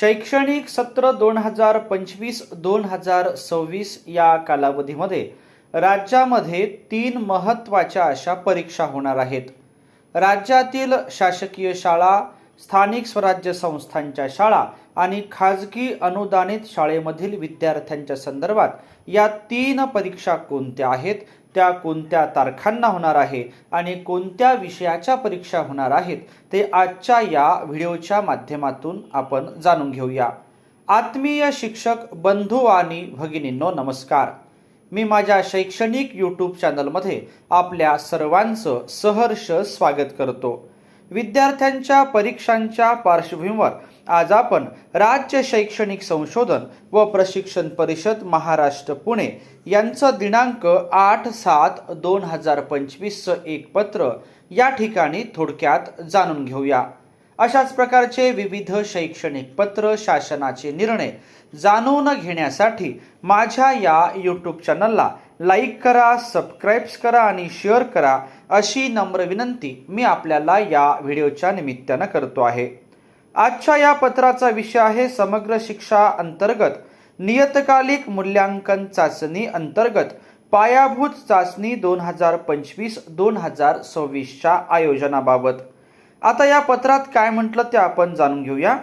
शैक्षणिक सत्र दोन हजार पंचवीस दोन हजार सव्वीस या कालावधीमध्ये राज्यामध्ये तीन महत्त्वाच्या अशा परीक्षा होणार आहेत. राज्यातील शासकीय शाळा स्थानिक स्वराज्य संस्थांच्या शाळा आणि खाजगी अनुदानित शाळेमधील विद्यार्थ्यांच्या संदर्भात या तीन परीक्षा कोणत्या आहेत त्या कोणत्या तारखांना होणार आहे आणि कोणत्या विषयाच्या परीक्षा होणार आहेत ते आजच्या या व्हिडिओच्या माध्यमातून आपण जाणून घेऊया. आत्मीय शिक्षक बंधू आणि भगिनींनो नमस्कार. मी माझ्या शैक्षणिक यूट्यूब चॅनलमध्ये आपल्या सर्वांचं सहर्ष स्वागत करतो. विद्यार्थ्यांच्या परीक्षांच्या पार्श्वभूमीवर आज आपण राज्य शैक्षणिक संशोधन व प्रशिक्षण परिषद महाराष्ट्र पुणे यांचं दिनांक आठ सात दोन हजार पंचवीसचं एक पत्र या ठिकाणी थोडक्यात जाणून घेऊया. अशाच प्रकारचे विविध शैक्षणिक पत्र शासनाचे निर्णय जाणून घेण्यासाठी माझ्या या यूट्यूब चॅनलला लाईक करा सबस्क्राईब्स करा आणि शेअर करा अशी नम्र विनंती मी आपल्याला या व्हिडिओच्या निमित्तानं करतो आहे. आजच्या या पत्राचा विषय आहे समग्र शिक्षा अंतर्गत नियतकालिक मूल्यांकन चाचणी अंतर्गत पायाभूत चाचणी दोन हजार पंचवीस दोन हजार सव्वीसच्या आयोजनाबाबत. आता या पत्रात काय म्हटलं ते आपण जाणून घेऊया.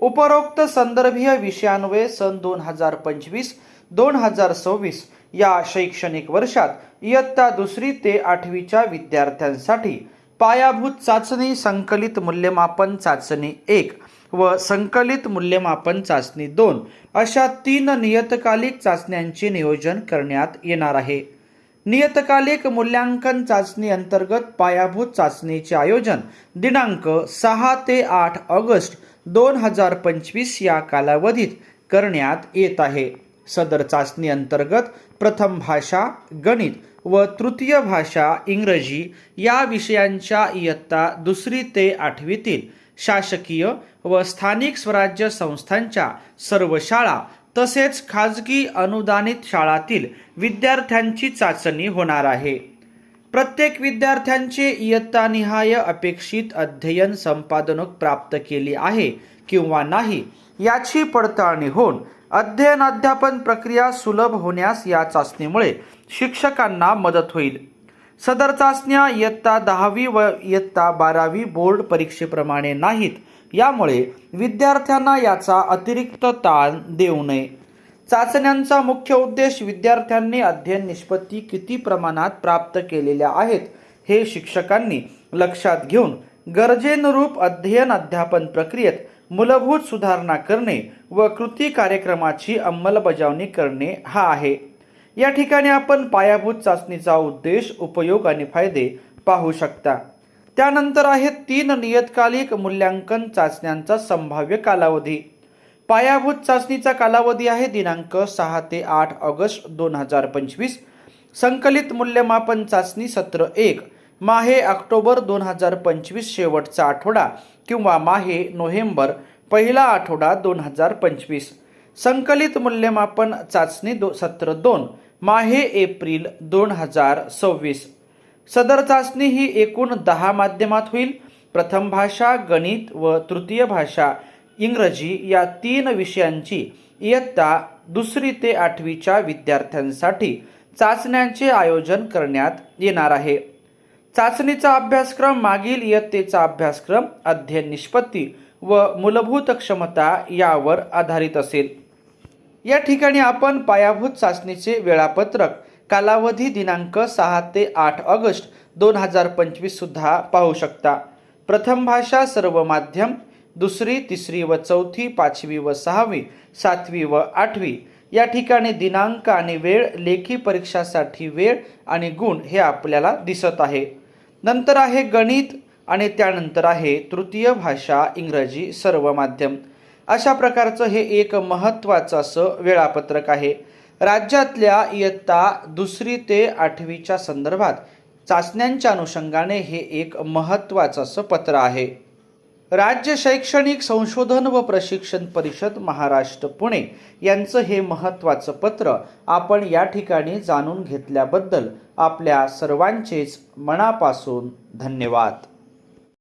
उपरोक्त संदर्भीय विषयान्वये सन दोन हजार पंचवीस दोन हजार सव्वीस या शैक्षणिक वर्षात इयत्ता दुसरी ते आठवीच्या विद्यार्थ्यांसाठी पायाभूत चाचणी संकलित मूल्यमापन चाचणी एक व संकलित मूल्यमापन चाचणी दोन अशा तीन नियतकालिक चाचण्यांचे नियोजन करण्यात येणार आहे. नियतकालिक मूल्यांकन चाचणी अंतर्गत पायाभूत चाचणीचे आयोजन दिनांक सहा ते आठ ऑगस्ट दोन हजार पंचवीस या कालावधीत करण्यात येत आहे. सदर चाचणी अंतर्गत प्रथम भाषा गणित व तृतीय भाषा इंग्रजी या विषयांच्या इयत्ता दुसरी ते आठवीतील शासकीय व स्थानिक स्वराज्य संस्थांच्या सर्व शाळा तसेच खाजगी अनुदानित शाळातील विद्यार्थ्यांची चाचणी होणार आहे. प्रत्येक विद्यार्थ्यांचे इयत्तानिहाय अपेक्षित अध्ययन संपादनक प्राप्त केली आहे किंवा नाही याची पडताळणी होऊन अध्ययन अध्यापन प्रक्रिया सुलभ होण्यास या चाचणीमुळे शिक्षकांना मदत होईल. सदर चाचण्या इयत्ता दहावी व इयत्ता बारावी बोर्ड परीक्षेप्रमाणे नाहीत यामुळे विद्यार्थ्यांना याचा अतिरिक्त ताण देऊ नये. चाचण्यांचा मुख्य उद्देश विद्यार्थ्यांनी अध्ययन निष्पत्ती किती प्रमाणात प्राप्त केलेल्या आहेत हे शिक्षकांनी लक्षात घेऊन गरजेनुरूप अध्ययन अध्यापन प्रक्रियेत मूलभूत सुधारणा करणे व कृती कार्यक्रमाची अंमलबजावणी करणे हा आहे. या ठिकाणी आपण पायाभूत चाचणीचा उद्देश उपयोग आणि फायदे पाहू शकता. त्यानंतर आहे तीन नियतकालिक मूल्यांकन चाचण्यांचा संभाव्य कालावधी. पायाभूत चाचणीचा कालावधी आहे दिनांक सहा ते आठ ऑगस्ट दोन हजार पंचवीस. संकलित मूल्यमापन चाचणी सत्र एक माहे ऑक्टोबर दोन हजार पंचवीस शेवटचा आठवडा किंवा माहे नोव्हेंबर पहिला आठवडा दोन हजार पंचवीस. संकलित मूल्यमापन चाचणी दो सत्र दोन माहे एप्रिल दोन हजार सव्वीस. सदर चाचणी ही एकूण दहा माध्यमात होईल. प्रथम भाषा गणित व तृतीय भाषा इंग्रजी या तीन विषयांची इयत्ता दुसरी ते आठवीच्या विद्यार्थ्यांसाठी चाचण्यांचे आयोजन करण्यात येणार आहे. चाचणीचा अभ्यासक्रम मागील इयत्तेचा अभ्यासक्रम अध्ययन निष्पत्ती व मूलभूत क्षमता यावर आधारित असेल. या ठिकाणी आपण पायाभूत चाचणीचे वेळापत्रक कालावधी दिनांक सहा ते आठ ऑगस्ट दोन हजार पंचवीस सुद्धा पाहू शकता. प्रथम भाषा सर्व माध्यम दुसरी तिसरी व चौथी पाचवी व सहावी सातवी व आठवी. या ठिकाणी दिनांक आणि वेळ लेखी परीक्षासाठी वेळ आणि गुण हे आपल्याला दिसत आहे. नंतर आहे गणित आणि त्यानंतर आहे तृतीय भाषा इंग्रजी सर्व माध्यम. अशा प्रकारचं हे एक महत्त्वाचं असं वेळापत्रक आहे. राज्यातल्या इयत्ता दुसरी ते आठवीच्या संदर्भात चाचण्यांच्या अनुषंगाने हे एक महत्त्वाचं असं पत्र आहे. राज्य शैक्षणिक संशोधन व प्रशिक्षण परिषद महाराष्ट्र पुणे यांचं हे महत्त्वाचं पत्र आपण या ठिकाणी जाणून घेतल्याबद्दल आपल्या सर्वांचेच मनापासून धन्यवाद.